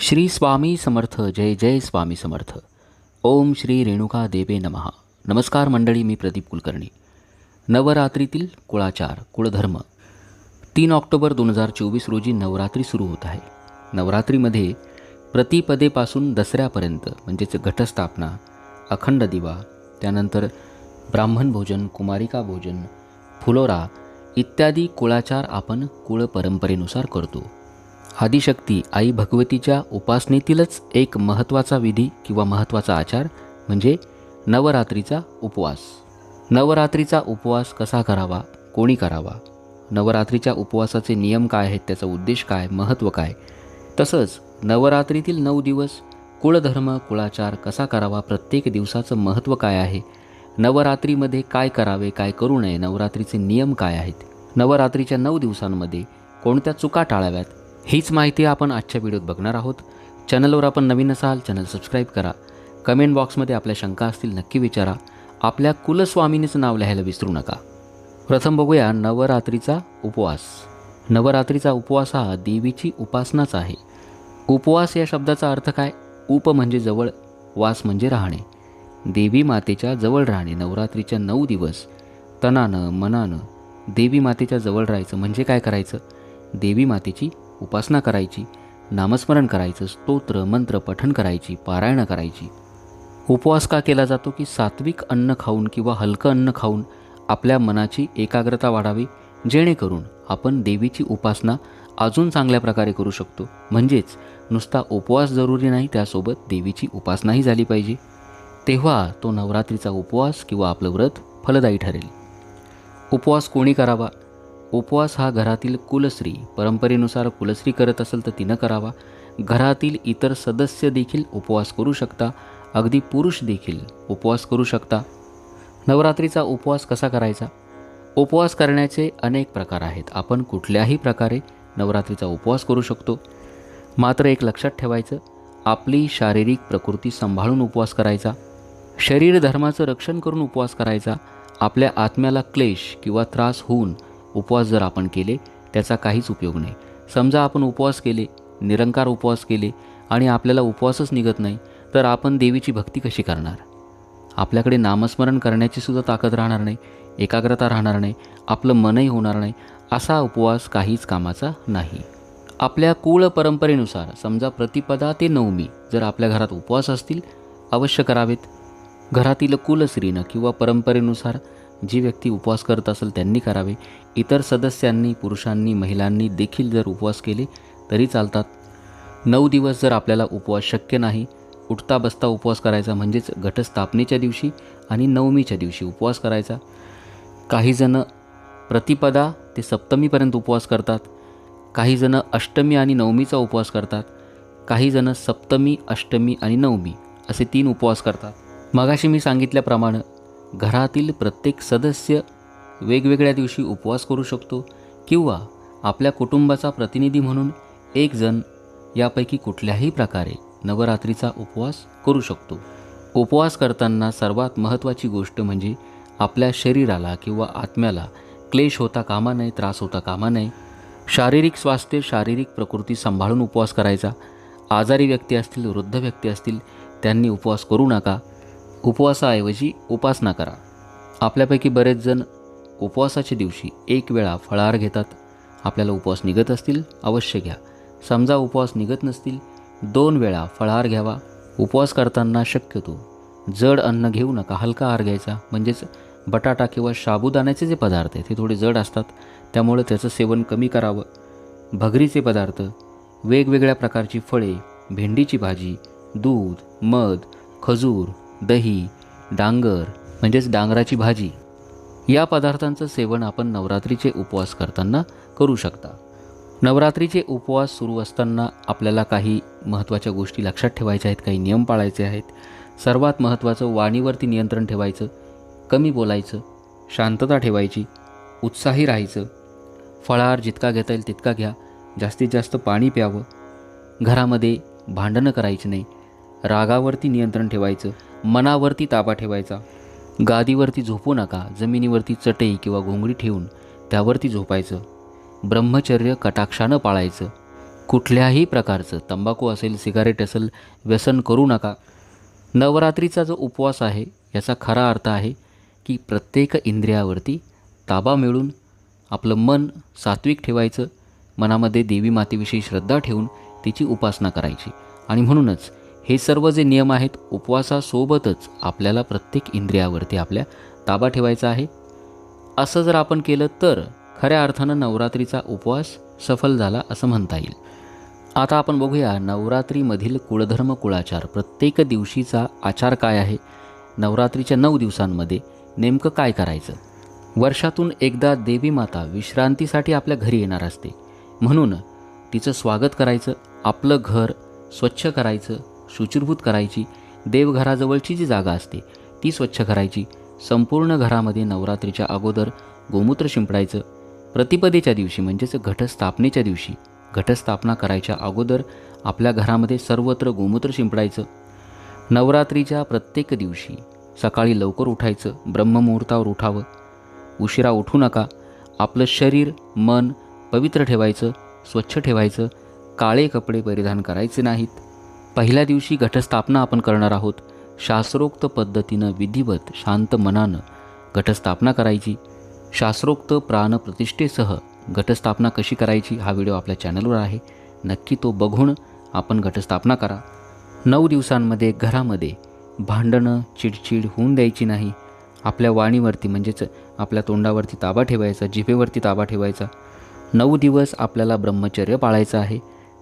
श्री स्वामी समर्थ जय जय स्वामी समर्थ. ओम श्री रेणुका देवे नमहा नमस्कार मंडळी मी प्रदीप कुलकर्णी. नवरात्रीतील कुळाचार कुळधर्म. तीन ऑक्टोबर दोन हजार चोवीस रोजी नवरात्री सुरू होत आहे. नवरात्रीमध्ये प्रतिपदेपासून दसऱ्यापर्यंत म्हणजेच घटस्थापना अखंड दिवा त्यानंतर ब्राह्मण भोजन कुमारिका भोजन फुलोरा इत्यादी कुळाचार आपण कुळ परंपरेनुसार करतो. आदिशक्ती आई भगवतीच्या उपासनेतीलच एक महत्त्वाचा विधी किंवा महत्त्वाचा आचार म्हणजे नवरात्रीचा उपवास. नवरात्रीचा उपवास कसा करावा? कोणी करावा? नवरात्रीच्या उपवासाचे नियम काय आहेत? त्याचा उद्देश काय? महत्त्व काय? तसंच नवरात्रीतील नऊ दिवस कुळधर्म कुळाचार कसा करावा? प्रत्येक दिवसाचं महत्त्व काय आहे? नवरात्रीमध्ये काय करावे? काय करू नये? नवरात्रीचे नियम काय आहेत? नवरात्रीच्या नऊ दिवसांमध्ये कोणत्या चुका टाळाव्यात? हीच माहिती आपण आजच्या व्हिडिओत बघणार आहोत. चॅनलवर आपण नवीन असाल चॅनल सबस्क्राईब करा. कमेंट बॉक्समध्ये आपल्या शंका असतील नक्की विचारा. आपल्या कुलस्वामिनीचं नाव लिहायला विसरू नका. प्रथम बघूया नवरात्रीचा उपवास. नवरात्रीचा उपवास हा देवीची उपासनाच आहे. उपवास या शब्दाचा अर्थ काय? उप म्हणजे जवळ वास म्हणजे राहणे. देवी मातेच्या जवळ राहणे नवरात्रीच्या नऊ दिवस. तनानं मनानं देवी मातेच्या जवळ राहायचं म्हणजे काय करायचं? देवी मातेची उपासना करायची नामस्मरण करायचं स्तोत्र मंत्र पठण करायची पारायणं करायची. उपवास का केला जातो की सात्विक अन्न खाऊन किंवा हलकं अन्न खाऊन आपल्या मनाची एकाग्रता वाढावी जेणेकरून आपण देवीची उपासना अजून चांगल्या प्रकारे करू शकतो. म्हणजेच नुसता उपवास जरुरी नाही त्यासोबत देवीची उपासनाही झाली पाहिजे. तेव्हा तो नवरात्रीचा उपवास किंवा आपलं व्रत फलदायी ठरेल. उपवास कोणी करावा? उपवास हा घरातील कुलस्त्री परंपरेनुसार कुलस्त्री करत असेल तर तिनं करावा. घरातील इतर सदस्य देखील उपवास करू शकता. अगदी पुरुष देखील उपवास करू शकता. नवरात्रीचा उपवास कसा करायचा? उपवास करण्याचे अनेक प्रकार आहेत. आपण कुठल्याही प्रकारे नवरात्रीचा उपवास करू शकतो. मात्र एक लक्षात ठेवायचं आपली शारीरिक प्रकृती सांभाळून उपवास करायचा. शरीर धर्माचं रक्षण करून उपवास करायचा. आपल्या आत्म्याला क्लेश किंवा त्रास होऊन उपवास जर आपण केले त्याचा काहीच उपयोग नाही. समजा आपण उपवास केले निरंकार उपवास केले आणि आपल्याला उपवासच निघत नाही तर आपण देवीची भक्ती कशी करणार? आपल्याकडे नामस्मरण करण्याची सुद्धा ताकद राहणार नाही एकाग्रता राहणार नाही आपलं मनही होणार नाही असा उपवास काहीच कामाचा नाही. आपल्या कुळ परंपरेनुसार समजा प्रतिपदा ते नवमी जर आपल्या घरात उपवास असतील अवश्य करावेत. घरातील कुलस्त्रीनं किंवा परंपरेनुसार जी व्यक्ती उपवास करत असेल त्यांनी करावे. इतर सदस्यांनी पुरुषांनी महिलांनी देखील जर उपवास केले तरी चालतात. नऊ दिवस जर आपल्याला उपवास शक्य नाही उठता बसता उपवास करायचा म्हणजेच घटस्थापनेच्या दिवशी आणि नवमीच्या दिवशी उपवास करायचा. काहीजणं प्रतिपदा ते सप्तमीपर्यंत उपवास करतात. काहीजणं अष्टमी आणि नवमीचा उपवास करतात. काहीजणं सप्तमी अष्टमी आणि नवमी असे तीन उपवास करतात. मगाशी मी सांगितल्याप्रमाणे घरातील प्रत्येक सदस्य वेगवेगळ्या दिवशी उपवास करू शकतो किंवा आपल्या कुटुंबाचा प्रतिनिधी म्हणून एक जण यापैकी कुठल्याही प्रकारे नवरात्रीचा उपवास करू शकतो. उपवास करताना सर्वात महत्त्वाची गोष्ट म्हणजे आपल्या शरीराला किंवा आत्म्याला क्लेश होता कामा नये त्रास होता कामा नये शारीरिक स्वास्थ्य शारीरिक प्रकृती सांभाळून उपवास करायचा. आजारी व्यक्ती असतील वृद्ध व्यक्ती असतील त्यांनी उपवास करू नका. उपवासाऐवजी उपासना करा. आपल्यापैकी बरेच जण उपवासाच्या दिवशी एक वेळा फळाहार घेतात. आपल्याला उपवास निघत असतील अवश्य घ्या. समजा उपवास निघत नसतील दोन वेळा फळाहार घ्यावा. उपवास करताना शक्यतो जड अन्न घेऊ नका. हलका आहार घ्यायचा म्हणजेच बटाटा किंवा साबुदाण्याचे जे पदार्थ आहेत ते थोडे जड असतात. त्यामुळे त्याचं सेवन कमी करावं. भगरीचे पदार्थ वेगवेगळ्या प्रकारची फळे भेंडीची भाजी दूध मध खजूर दही डांगर म्हणजेच डांगराची भाजी या पदार्थांचं सेवन आपण नवरात्रीचे उपवास करताना करू शकता. नवरात्रीचे उपवास सुरू असताना आपल्याला काही महत्त्वाच्या गोष्टी लक्षात ठेवायच्या आहेत काही नियम पाळायचे आहेत. सर्वात महत्त्वाचं वाणीवरती नियंत्रण ठेवायचं कमी बोलायचं शांतता ठेवायची उत्साही राहायचं. फळाहार जितका घेता येईल तितका घ्या जास्तीत जास्त पाणी प्यावं. घरामध्ये भांडणं करायची नाही. रागावरती नियंत्रण ठेवायचं मनावरती ताबा ठेवायचा. गादीवरती झोपू नका जमिनीवरती चटई किंवा घोंगडी ठेवून त्यावरती झोपायचं. ब्रह्मचर्य कटाक्षानं पाळायचं. कुठल्याही प्रकारचं तंबाखू असेल सिगारेट असेल व्यसन करू नका. नवरात्रीचा जो उपवास आहे याचा खरा अर्थ आहे की प्रत्येक इंद्रियावरती ताबा मिळून आपलं मन सात्विक ठेवायचं मनामध्ये देवी मातेविषयी श्रद्धा ठेवून तिची उपासना करायची. आणि म्हणूनच हे सर्व जे नियम आहेत उपवासासोबतच आपल्याला प्रत्येक इंद्रियावरती आपल्या ताबा ठेवायचा आहे. असं जर आपण केलं तर खऱ्या अर्थानं नवरात्रीचा उपवास सफल झाला असं म्हणता येईल. आता आपण बघूया नवरात्रीमधील कुळधर्म कुळाचार. प्रत्येक दिवशीचा आचार काय आहे? नवरात्रीच्या नऊ दिवसांमध्ये नेमकं काय करायचं? वर्षातून एकदा देवी माता विश्रांतीसाठी आपल्या घरी येणार असते. म्हणून तिचं स्वागत करायचं आपलं घर स्वच्छ करायचं शुचिरभूत करायची देवघराजवळची जी जागा असते ती स्वच्छ करायची. संपूर्ण घरामध्ये नवरात्रीच्या अगोदर गोमूत्र शिंपडायचं. प्रतिपदेच्या दिवशी म्हणजेच घटस्थापनेच्या दिवशी घटस्थापना करायच्या अगोदर आपल्या घरामध्ये सर्वत्र गोमूत्र शिंपडायचं. नवरात्रीच्या प्रत्येक दिवशी सकाळी लवकर उठायचं ब्रह्ममुहूर्तावर उठावं. उशिरा उठू नका आपलं शरीर मन पवित्र ठेवायचं स्वच्छ ठेवायचं. काळे कपडे परिधान करायचे नाहीत. पहिल्या दिवशी घटस्थापना आपण करणार आहोत. शास्त्रोक्त पद्धतीनं विधिवत शांत मनानं घटस्थापना करायची. शास्त्रोक्त प्राणप्रतिष्ठेसह घटस्थापना कशी करायची हा व्हिडिओ आपल्या चॅनलवर आहे. नक्की तो बघून आपण घटस्थापना करा. नऊ दिवसांमध्ये घरामध्ये भांडणं चिडचिड होऊन द्यायची नाही. आपल्या वाणीवरती म्हणजेच आपल्या तोंडावरती ताबा ठेवायचा जिभेवरती ताबा ठेवायचा. नऊ दिवस आपल्याला ब्रह्मचर्य पाळायचं आहे.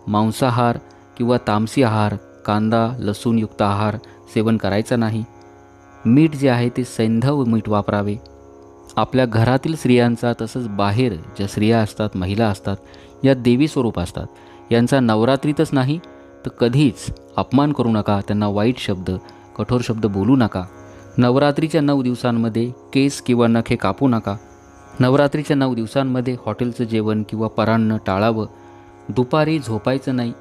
मांसाहार किंवा तामसी आहार कांदा लसूणयुक्त आहार सेवन करायचा नाही. मीठ जे आहे ते सैंधव मीठ वापरावे. आपल्या घरातील स्त्रियांचा तसंच बाहेर ज्या स्त्रिया असतात महिला असतात या देवी स्वरूप असतात. यांचा नवरात्रीतच नाही तर कधीच अपमान करू नका त्यांना वाईट शब्द कठोर शब्द बोलू नका. नवरात्रीच्या नऊ दिवसांमध्ये केस किंवा नखे कापू नका. नवरात्रीच्या नऊ दिवसांमध्ये हॉटेलचं जेवण किंवा परांनं टाळावं. दुपारी झोपायचं नाही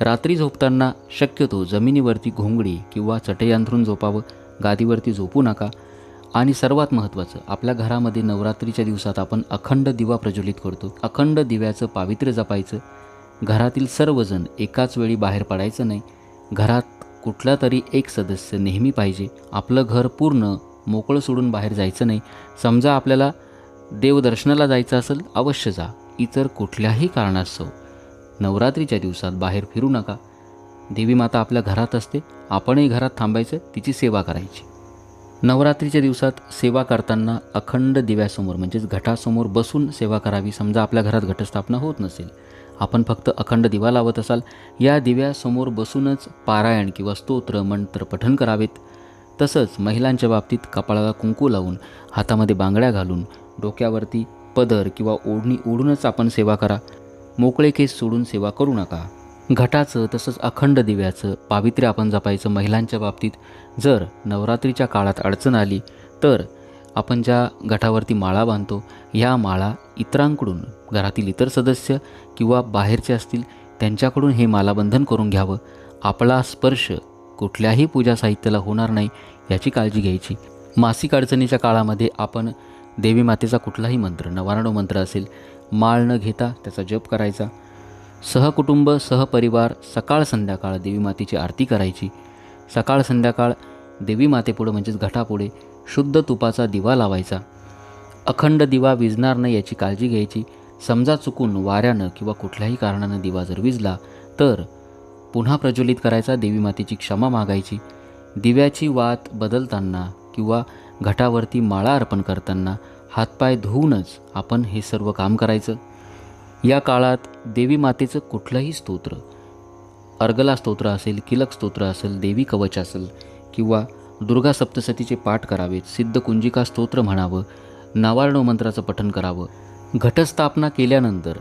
रात्री झोपताना शक्यतो जमिनीवरती घोंगडी किंवा चटई अंथरून झोपावं गादीवरती झोपू नका. आणि सर्वात महत्त्वाचं आपल्या घरामध्ये नवरात्रीच्या दिवसात आपण अखंड दिवा प्रज्वलित करतो. अखंड दिव्याचं पावित्र्य जपायचं. घरातील सर्वजण एकाच वेळी बाहेर पडायचं नाही. घरात कुठला तरी एक सदस्य नेहमी पाहिजे. आपलं घर पूर्ण मोकळं सोडून बाहेर जायचं नाही. समजा आपल्याला देवदर्शनाला जायचं असेल अवश्य जा. इतर कुठल्याही कारणास्तव. नवरात्रीच्या दिवसात बाहेर फिरू नका. देवी माता आपल्या घरात असते. आपणही घरात थांबायचं तिची सेवा करायची. नवरात्रीच्या दिवसात सेवा करताना अखंड दिव्यासमोर म्हणजेच घटासमोर बसून सेवा करावी. समजा आपल्या घरात घटस्थापना होत नसेल आपण फक्त अखंड दिवा लावत असाल या दिव्यासमोर बसूनच पारायण किंवा स्तोत्र मंत्र पठण करावेत. तसंच महिलांच्या बाबतीत कपाळाला कुंकू लावून हातामध्ये बांगड्या घालून डोक्यावरती पदर किंवा ओढणी ओढूनच आपण सेवा करा. मोकळे केस सोडून सेवा करू नका. घटाचं तसंच अखंड दिव्याचं पावित्र्य आपण जपायचं महिलांच्या बाबतीत जर नवरात्रीच्या काळात अडचण आली तर आपण ज्या घटावरती माळा बांधतो ह्या माळा इतरांकडून घरातील इतर सदस्य किंवा बाहेरचे असतील त्यांच्याकडून हे मालाबंधन करून घ्यावं. आपला स्पर्श कुठल्याही पूजा साहित्याला होणार नाही याची काळजी घ्यायची. मासिक अडचणीच्या काळामध्ये आपण देवी मातेचा कुठलाही मंत्र नवाराणो मंत्र असेल माळ न घेता त्याचा जप करायचा. सहकुटुंब सहपरिवार सकाळ संध्याकाळ देवी मातेची आरती करायची. सकाळ संध्याकाळ देवीमातेपुढं म्हणजेच घटापुढे शुद्ध तुपाचा दिवा लावायचा. अखंड दिवा विजणार नाही याची काळजी घ्यायची. समजा चुकून वाऱ्यानं किंवा कुठल्याही कारणानं दिवा जर विजला तर पुन्हा प्रज्वलित करायचा देवी मातेची क्षमा मागायची. दिव्याची वात बदलताना किंवा घटावरती माळा अर्पण करताना हातपाय धुवूनच आपण हे सर्व काम करायचं. या काळात देवी मातेचं कुठलंही स्तोत्र अर्गला स्तोत्र असेल किलक स्तोत्र असेल देवी कवच असेल किंवा दुर्गा सप्तसतीचे पाठ करावेत सिद्ध कुंजिका स्तोत्र म्हणावं नावारणव मंत्राचं पठन करावं घटस्थापना केल्यानंतर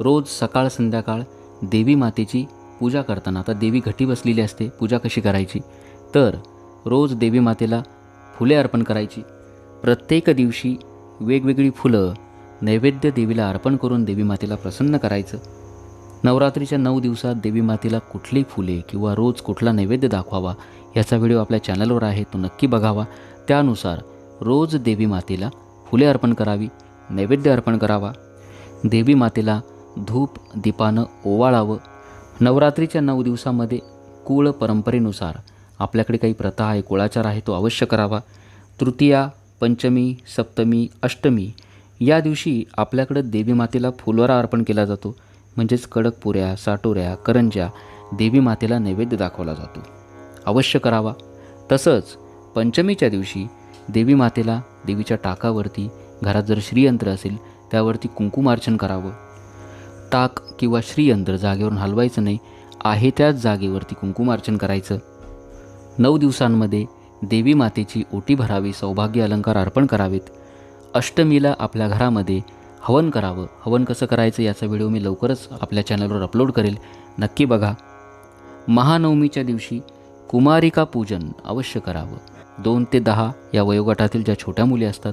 रोज सकाळ संध्याकाळ देवी मातेची पूजा करताना आता देवी घटी बसलेली असते पूजा कशी करायची? तर रोज देवी मातेला फुले अर्पण करायची. प्रत्येक दिवशी वेगवेगळी फुलं नैवेद्य देवीला अर्पण करून देवी मातेला प्रसन्न करायचं. नवरात्रीच्या नऊ दिवसात देवी मातेला कुठली फुले किंवा रोज कुठला नैवेद्य दाखवावा याचा व्हिडिओ आपल्या चॅनलवर आहे तो नक्की बघावा. त्यानुसार रोज देवी मातेला फुले अर्पण करावी नैवेद्य अर्पण करावा. देवी मातेला धूप दीपानं ओवाळावं. नवरात्रीच्या नऊ दिवसामध्ये कुळ परंपरेनुसार आपल्याकडे काही प्रथा आहे कुळाचार आहे तो अवश्य करावा. तृतीया पंचमी सप्तमी अष्टमी या दिवशी आपल्याकडं देवी मातेला फुलवारा अर्पण केला जातो. म्हणजेच कडकपुऱ्या साटोऱ्या करंज्या देवी मातेला नैवेद्य दाखवला जातो. अवश्य करावा. तसंच पंचमीच्या दिवशी देवी मातेला देवीच्या टाकावरती घरात जर श्रीयंत्र असेल त्यावरती कुंकुमार्चन करावं. टाक किंवा श्रीयंत्र जागेवरून हलवायचं नाही आहे त्याच जागेवरती कुंकुमार्चन करायचं. नऊ दिवसांमध्ये देवी मातेची ओटी भरावी सौभाग्य अलंकार अर्पण करावेत. अष्टमीला आपल्या घरामध्ये हवन करावं. हवन कसं करायचं याचा व्हिडिओ मी लवकरच आपल्या चॅनलवर अपलोड करेल. नक्की बघा. महानवमीच्या दिवशी कुमारिका पूजन अवश्य करावं. दोन ते दहा या वयोगटातील ज्या छोट्या मुली असतात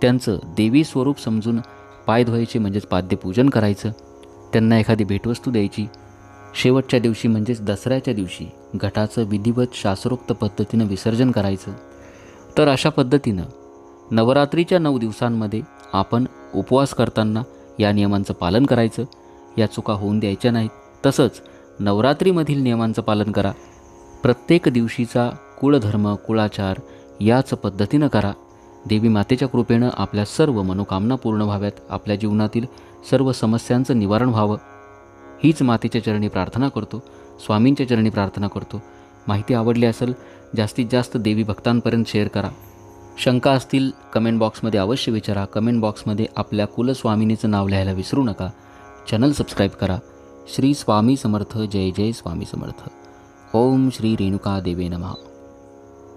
त्यांचं देवी स्वरूप समजून पाय धुवायचे म्हणजेच पाद्यपूजन करायचं. त्यांना एखादी भेटवस्तू द्यायची. शेवटच्या दिवशी म्हणजेच दसऱ्याच्या दिवशी घटाचं विधिवत शास्त्रोक्त पद्धतीनं विसर्जन करायचं. तर अशा पद्धतीनं नवरात्रीच्या नऊ दिवसांमध्ये आपण उपवास करताना या नियमांचं पालन करायचं. या चुका होऊन द्यायच्या नाहीत. तसंच नवरात्रीमधील नियमांचं पालन करा. प्रत्येक दिवशीचा कुळधर्म कुळाचार याच पद्धतीनं करा. देवी मातेच्या कृपेनं आपल्या सर्व मनोकामना पूर्ण व्हाव्यात. आपल्या जीवनातील सर्व समस्यांचं निवारण व्हावं. हीच मातेच्या चरणी प्रार्थना करतो स्वामींच्या चरणी प्रार्थना करतो. माहिती आवडली असेल जास्तीत जास्त देवी भक्तांपर्यंत शेअर करा. शंका असतील कमेंट बॉक्समध्ये अवश्य विचारा. कमेंट बॉक्समध्ये आपल्या कुलस्वामिनीचं नाव लिहायला विसरू नका. चॅनल सबस्क्राईब करा. श्री स्वामी समर्थ जय जय स्वामी समर्थ. ओम श्री रेणुका देवे नमः.